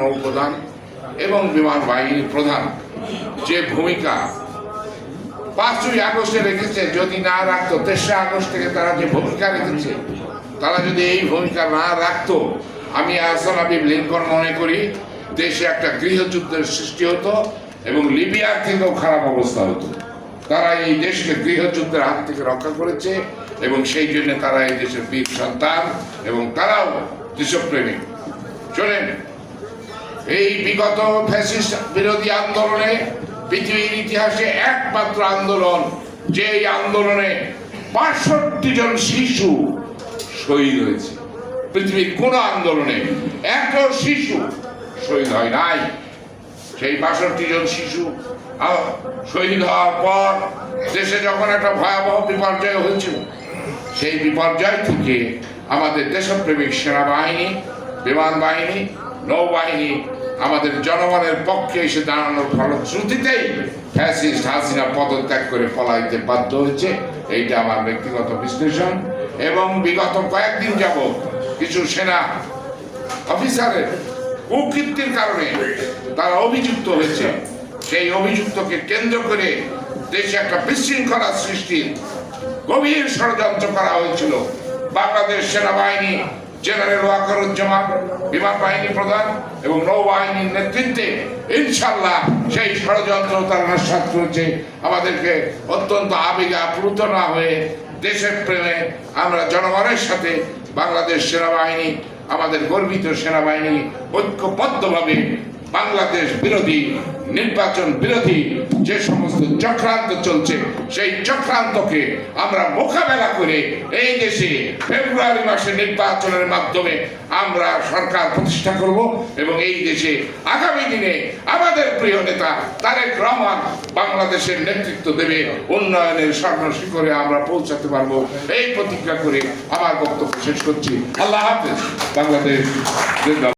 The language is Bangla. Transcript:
নৌপ্রধান এবং বাহিনী প্রধান। যে ভূমিকা পাঁচই আগস্টে রেখেছে, যদি না রাখতো তেসরা আগস্ট থেকে তারা যে ভূমিকা রেখেছে, তারা যদি এই ভূমিকা না রাখতো, আমি আহসান হাবিব লিঙ্কন মনে করি, দেশে একটা গৃহযুদ্ধের সৃষ্টি হতো এবং লিবিয়ার থেকেও খারাপ অবস্থা হতো। তারা এই দেশকে গৃহযুদ্ধের হাত থেকে রক্ষা করেছে এবং সেই জন্য তারা এই দেশের বীর সন্তান এবং তারাও দেশপ্রেমিক। চলেন এই বিগত ফ্যাসিস্ট বিরোধী আন্দোলনে পৃথিবীর ইতিহাসে একমাত্র আন্দোলন যে আন্দোলনে বাষট্টি জন শিশু শহীদ হয়েছে। পৃথিবীর কোন আন্দোলনে এত শিশু শহীদ হয় নাই। সেই বাষট্টি জন শিশু শহীদ হওয়ার পর দেশে যখন একটা ভয়াবহ বিপর্যয় হয়েছিল, সেই বিপর্যয় থেকে আমাদের দেশপ্রেমিক সেনাবাহিনী বিমান বাহিনী নৌবাহিনী আমাদের জনগণের পক্ষে এসে দাঁড়ানোর ফলশ্রুতিতেই ফ্যাসিস্ট হাসিনা পদত্যাগ করে পলাইতে বাধ্য হয়েছে। এইটা আমার ব্যক্তিগত বিশ্লেষণ। এবং বিগত কয়েকদিন যাব কিছু সেনা অফিসারের কুকীর্তির কারণে তারা অভিযুক্ত হয়েছে। সেই অভিযুক্তকে কেন্দ্র করে দেশে একটা বিশৃঙ্খলা সৃষ্টির গভীর ষড়যন্ত্র করা হয়েছিল। বাংলাদেশ সেনাবাহিনী জেনারেল ওয়াকারুজ্জামান বিমান বাহিনী প্রধান এবং নৌবাহিনীর নেতৃত্বে ইনশাল্লাহ সেই ষড়যন্ত্র তারা নস্বাত করেছে। আমাদেরকে অত্যন্ত আবেগে আপ্লুত না হয়ে দেশের প্রেমে আমরা জনগণের সাথে বাংলাদেশ সেনাবাহিনী, আমাদের গর্বিত সেনাবাহিনী ঐক্যবদ্ধভাবে বাংলাদেশ বিরোধী, নির্বাচন বিরোধী যে সমস্ত চক্রান্ত চলছে। সেই চক্রান্তকে আমরা মোকাবেলা করে এই দেশে ফেব্রুয়ারি মাসে নির্বাচনের মাধ্যমে আমরা সরকার প্রতিষ্ঠা করব এবং এই দেশে আগামী দিনে আমাদের প্রিয় নেতা তারেক রহমান বাংলাদেশের নেতৃত্ব দেবে। উন্নয়নের স্বর্ণ শিখরে আমরা পৌঁছাতে পারব। এই প্রতিজ্ঞা করে আমার বক্তব্য শেষ করছি। আল্লাহ হাফেজ। বাংলাদেশ।